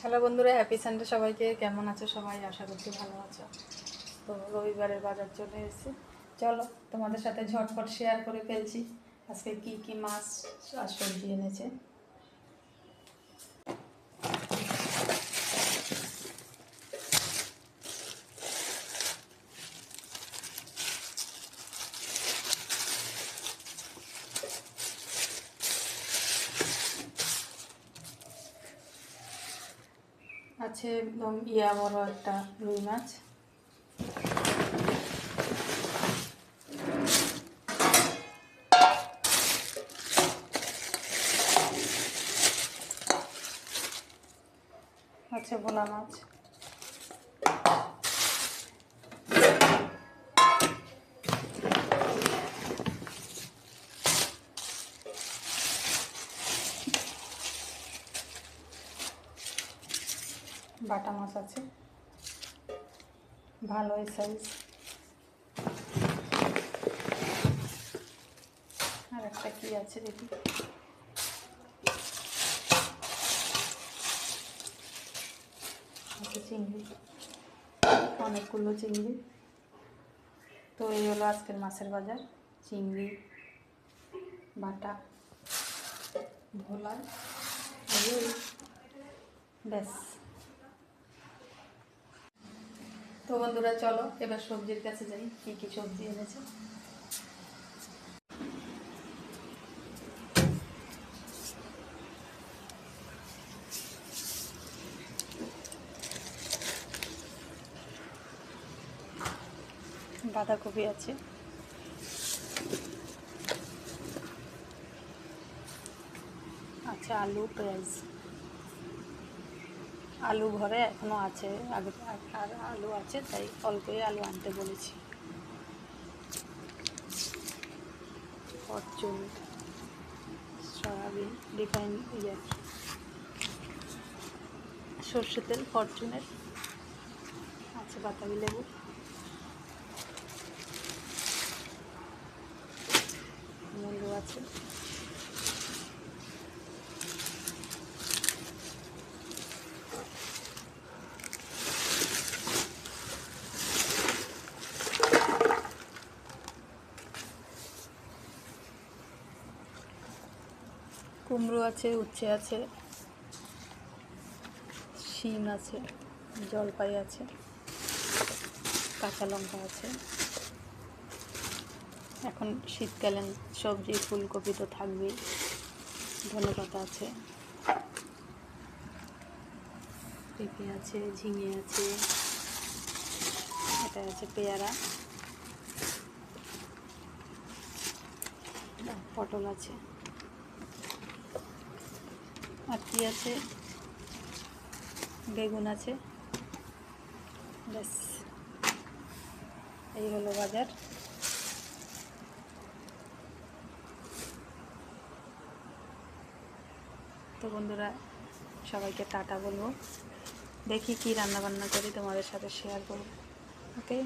Hello বন্ধুরা happy Sunday সবাইকে। কেমন আছো সবাই? আশা করছি ভালো আছো। তো রবিবারের বাজার চলে এসেছি। চলো, তোমাদের সাথে ঝটপট শেয়ার করে ফেলছি। আজকে কি কি মাছ আর সবজি এনেছে। আছে একদম ইয়া বড় একটা রুই মাছ। আছে ভোলা মাছ। বাটা মাছ আছে। ভালোই সাইজ আর একটা কি আছে দেখি। চিংড়ি। অনেকগুলো চিংড়ি। তো এই হলো আজকের মাছের বাজার। চিংড়ি, বাটা, ভোলা। ব্যাস। তো বন্ধুরা, চলো এবার সবজির কাছে যাই। কি কি সবজি এনেছে? বাঁধাকপি আছে। আচ্ছা আলু, পেঁয়াজ। আলু ঘরে এখনও আছে, আগে আর আলু আছে, তাই অল্পই আলু আনতে বলেছি। ফরচুন সয়াবিন রিফাইন ইয়ে। সর্ষে তেল ফরচুনের আছে বাতাবি লেবু। মুলো আছে। কুমড়ো আছে, উচ্ছে আছে, শিম আছে, জলপাই আছে, কাঁচা লঙ্কা আছে। এখন শীতকালীন সবজি, ফুলকপি তো থাকবেই, ধনে পাতা আছে, পেঁপে আছে, ঝিঙে আছে, এটা আছে পেয়ারা, পটল আছে। আর কি আছে। বেগুন আছে। ব্যাস। এই হলো বাজার। তো বন্ধুরা, সবাইকে টাটা বলব। দেখি কি রান্না বান্না করি, তোমাদের সাথে শেয়ার করব। ওকে